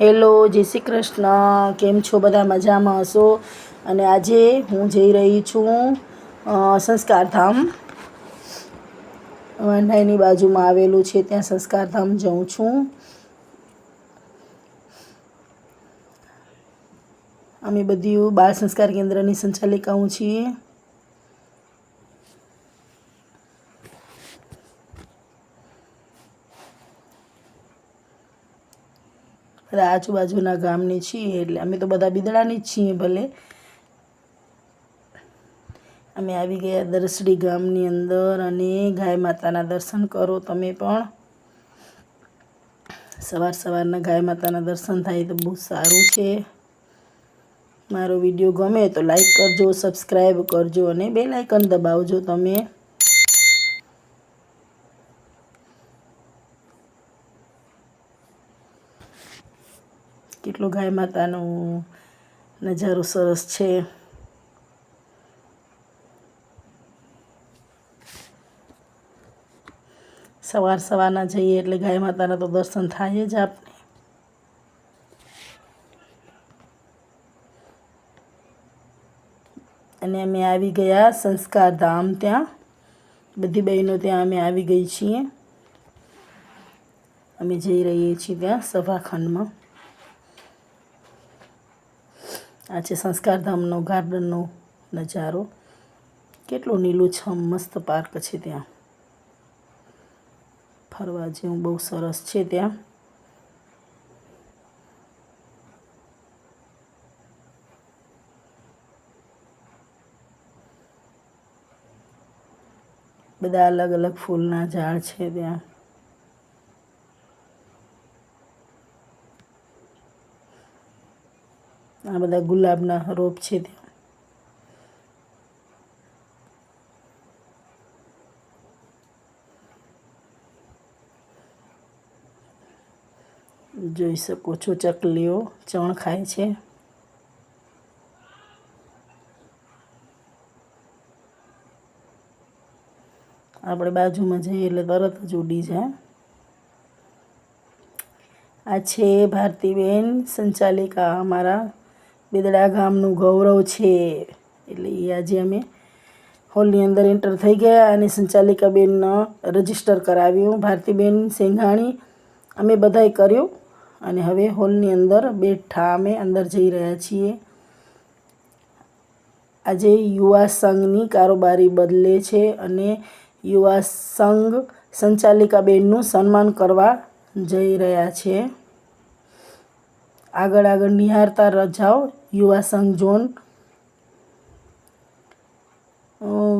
Hello, જય શ્રી કૃષ્ણ. કેમ છો બધા? મજામાં હશો? અને આજે હું જઈ રહી છું સંસ્કારધામ. વાંઢાઈની બાજુમાં આવેલું છે, ત્યાં સંસ્કારધામ જઉં છું. અમે બધી બાળ સંસ્કાર કેન્દ્રની સંચાલિકાઓ છીએ બધા આજુબાજુના ગામની છીએ એટલે અમે તો બધા બિદડાની જ છીએ ભલે. અમે આવી ગયા દરસડી ગામની અંદર અને ગાય માતાના દર્શન કરો તમે પણ. સવાર સવારના ગાય માતાના દર્શન થાય તો બહુ સારું છે. મારો વીડિયો ગમે તો લાઈક કરજો સબસ્ક્રાઈબ કરજો અને બે લાઇકન દબાવજો તમે. કેટલો ગાય માતાનો નજારો સરસ છે. સવાર સવારના જઈએ એટલે ગાય માતાના તો દર્શન થાય જ આપણે અને અમે આવી ગયા સંસ્કાર ધામ ત્યાં. બધી બહેનો ત્યાં અમે આવી ગઈ છીએ. અમે જઈ રહીએ છીએ ત્યાં સભાખંડમાં. આ છે સંસ્કારધામનો ગાર્ડનનો નજારો. કેટલો લીલુંછમ મસ્ત પાર્ક છે ત્યાં. ફરવા જેવું બહુ સરસ છે ત્યાં. બધા અલગ અલગ ફૂલના ઝાડ છે ત્યાં. આ બધા ગુલાબના રોપ છે ત્યાં જોઈ શકો છો ચકલીઓ ચણ ખાય છે. આપણે બાજુમાં જઈએ એટલે તરત જ ઉડી જાય. આ છે ભારતીબેન સંચાલિકા, અમારા બેદડા ગામનું ગૌરવ છે. એટલે એ આજે અમે હોલની અંદર એન્ટર થઈ ગયા અને સંચાલિકાબેનનો રજિસ્ટર કરાવ્યું. ભારતીબેન સેંઘાણી અમે બધાએ કર્યું અને હવે હોલની અંદર બેઠા અમે અંદર જઈ રહ્યા છીએ. આજે યુવા સંઘની કારોબારી બદલે છે અને યુવા સંઘ સંચાલિકાબેનનું સન્માન કરવા જઈ રહ્યા છે. આગળ આગળ નિહાળતા રજાઓ, યુવા સંઘ ઝોન.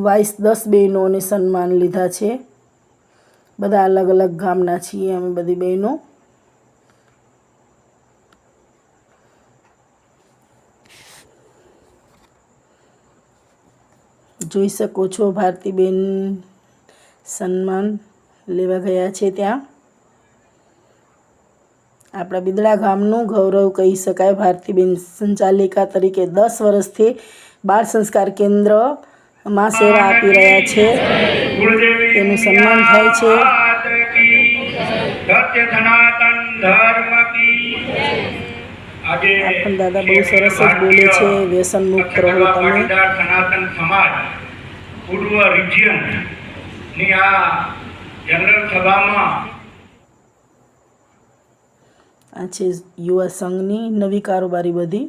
વાઇસ દસ બહેનોને સન્માન લીધા છે. બધા અલગ અલગ ગામના છીએ અમે બધી બહેનો. જોઈ શકો છો, ભારતીબેન સન્માન લેવા ગયા છે ત્યાં. આપણા બિદડા ગામનું ગૌરવ કહી શકાય. ભારતીબેન સંચાલિકા તરીકે દસ વર્ષથી બાળ સંસ્કાર કેન્દ્રમાં સેવા આપી રહ્યા છે. તેનું સન્માન થાય છે. સત્ય સનાતન ધર્મ કી આજે આ પણ દાદા બહુ સરસ જ બોલે છે વ્યસન મુક્ત રહો તમે. પૂર્વ રિજિયનની આ જનરલ સભામાં આ છે યુવા સંઘની નવી કારોબારી બધી.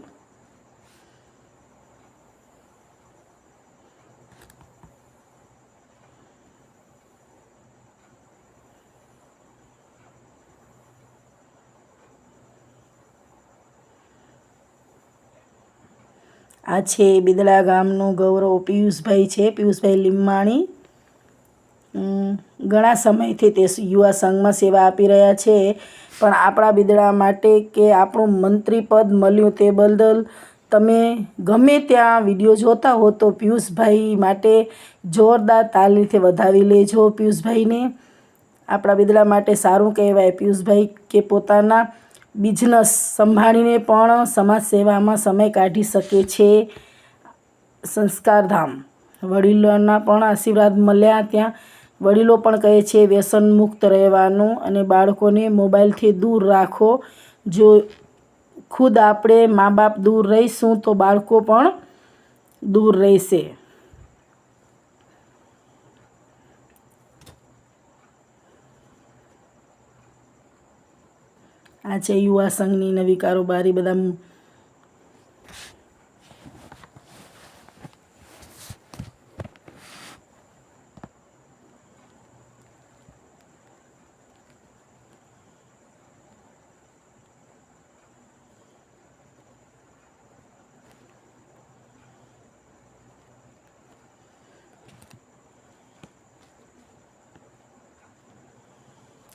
આ છે બિદડા ગામનું ગૌરવ પિયુષભાઈ છે પિયુષભાઈ અમ, ઘણા સમયથી તે યુવા સંઘમાં સેવા આપી રહ્યા છે. પણ આપણા બિદડા માટે કે આપણું મંત્રી પદ મળ્યું તે બદલ તમે ગમે ત્યાં વીડિયો જોતા હો તો પિયુષભાઈ માટે જોરદાર તાલીથી વધાવી લેજો પિયુષભાઈને. આપણા બિદડા માટે સારું કહેવાય પિયુષભાઈ કે પોતાના બિઝનેસ સંભાળીને પણ સમાજ સેવામાં સમય કાઢી શકે છે. સંસ્કારધામ. વડીલોના પણ આશીર્વાદ મળ્યા ત્યાં. વડીલો પણ કહે છે વ્યસન મુક્ત રહેવાનું અને બાળકોને મોબાઈલથી દૂર રાખો. જો ખુદ આપણે મા બાપ દૂર રહીશું, તો બાળકો પણ દૂર રહેશે. આ છે યુવા સંઘની નવી કારોબારી. બધા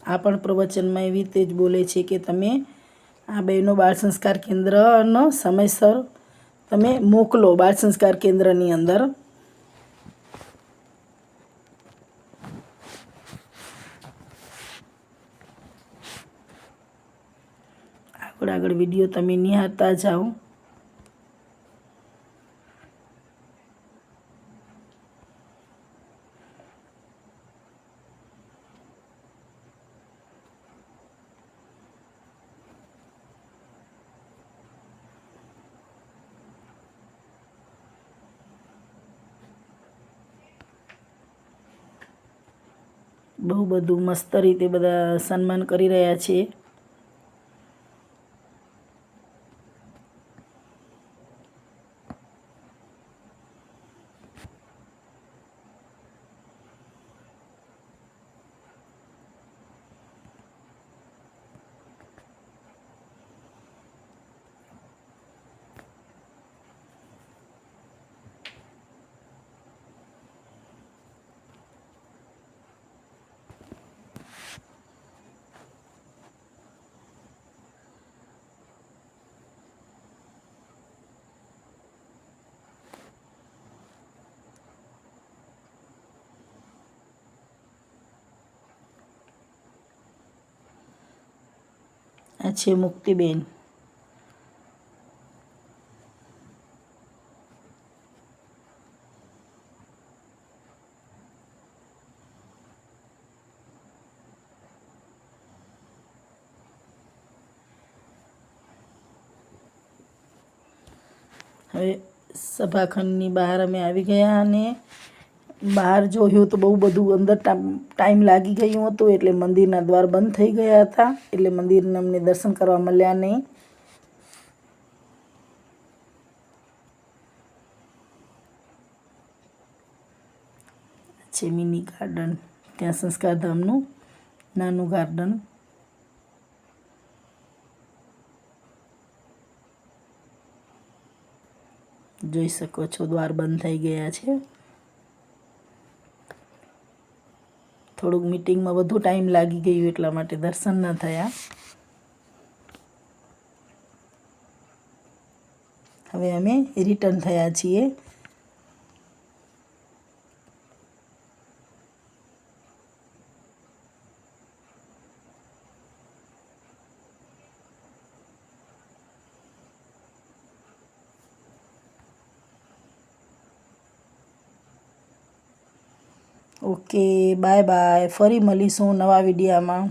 આ પણ પ્રવચનમાં એવી રીતે જ બોલે છે કે તમે આ બહેનો બાળ સંસ્કાર કેન્દ્રનો સમયસર તમે મોકલો બાળ સંસ્કાર કેન્દ્રની અંદર. આગળ આગળ વીડિયો તમે નિહાળતા જાઓ. બહુ બધું મસ્ત રીતે બધા સન્માન કરી રહ્યા છે આ છે મુક્તિબેન. હવે સભાખંડની બહાર અમે આવી ગયા અને બહાર જોયું તો બહુ બધું અંદર ટાઈમ લાગી ગયું હતું, એટલે મંદિરના દ્વાર બંધ થઈ ગયા હતા, એટલે મંદિરને અમને દર્શન કરવા મળ્યા નહીં. છે મિની ગાર્ડન, ત્યાં સંસ્કારધામનું નાનું ગાર્ડન. જોઈ શકો છો દ્વાર બંધ થઈ ગયા છે. થોડુંક મિટિંગમાં વધુ ટાઈમ લાગી ગયું એટલા માટે દર્શન ન થયા. હવે અમે રિટર્ન થયા છીએ. Okay bye bye. ફરી મળીશું નવા વિડીયામાં.